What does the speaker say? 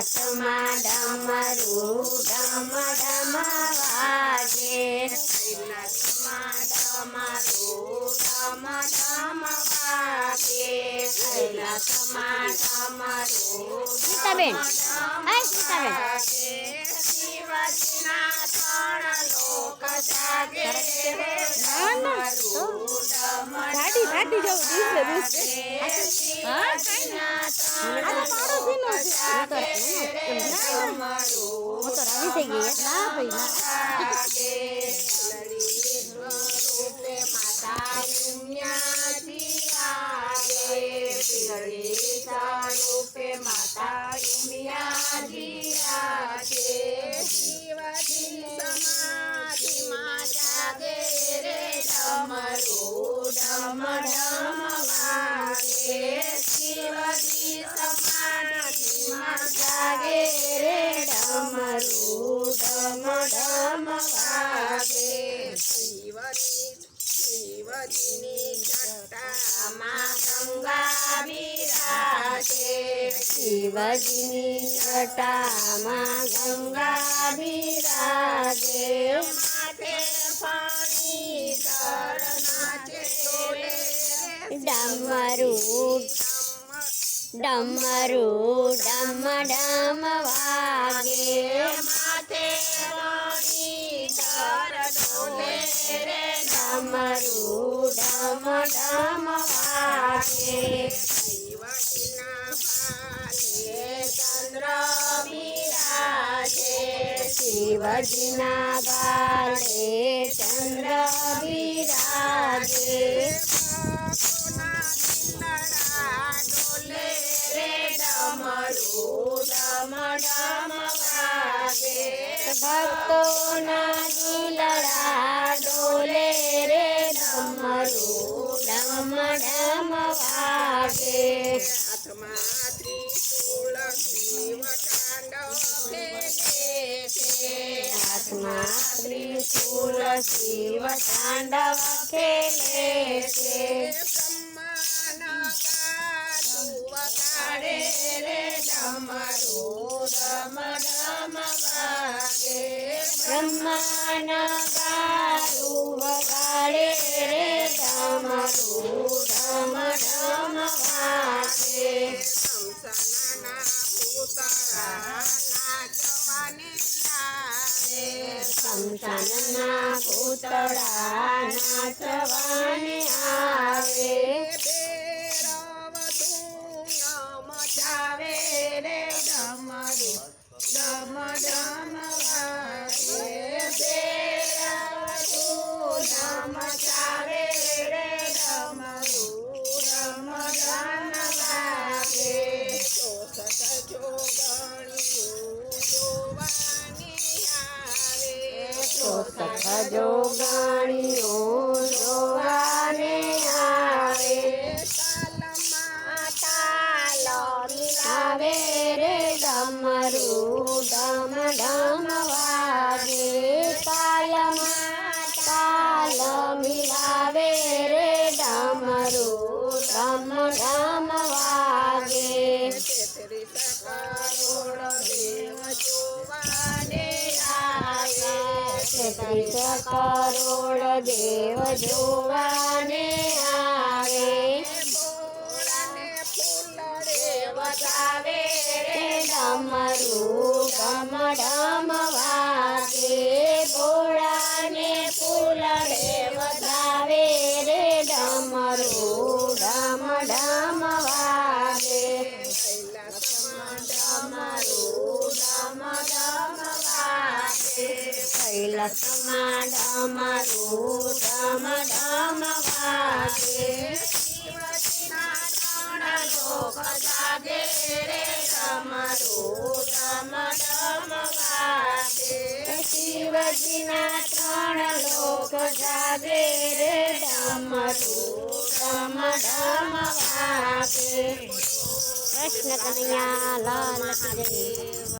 કૈલાસમાં ડમરું ડમ ડમ વાગે કૈલાસમાં ડમરું ડમ ડમ વાગે કૈલાસમાં ડમરું ગીતાબેન હાય ગીતાબેન શિવજીના ત્રણ લોક જાગે. ગાડી જવું દિવસે દિવસે હા. હું તો- રાજી થઈ ગઈ ના ભાઈ માતા માતા યુમ્યાજી આવે શિવજી સમાધિમાં જાગે વાગે શિવજી સમાધિમાં જાગે રે ડમરું ડમ ડમ વાગે શિવજી શિવજીની જટામાં ગંગા બિરાજે શિવજીની ડમરું ડમરું ડમ ડમ વાગે માથે પાણી તર ડોલે રે ડમરું ડમ ડમ વાગે શિવજીના ભાલે ચંદ્ર બિરાજે શિવજીના બાલે ચંદ્ર બિરાજે ભક્તોના દિલડા ડોલે રે ડમરું, ડમ ડમ વાગે. હાથમાં તુલસી શિવ તાંડવ ખેલે છે. બ્રહ્માના વગાડે રે ડમરું બ્રહ્માના ગારું વગાડે રે ડમરું ડમ ડમ વાગે શમશાનના ભૂતળા નાચવાને લાવે શમશાનના પૂતળા આવે. કરોડ દેવ જોવાને કૈલાસમાં ડમરું ડમ ડમ વાગે લોક જાગે રે ડમ ડમ શિવજીના ત્રણ લોક જાગે રે ડમરું ડમ ડમ વાગે કૃષ્ણ કનૈયા લાલ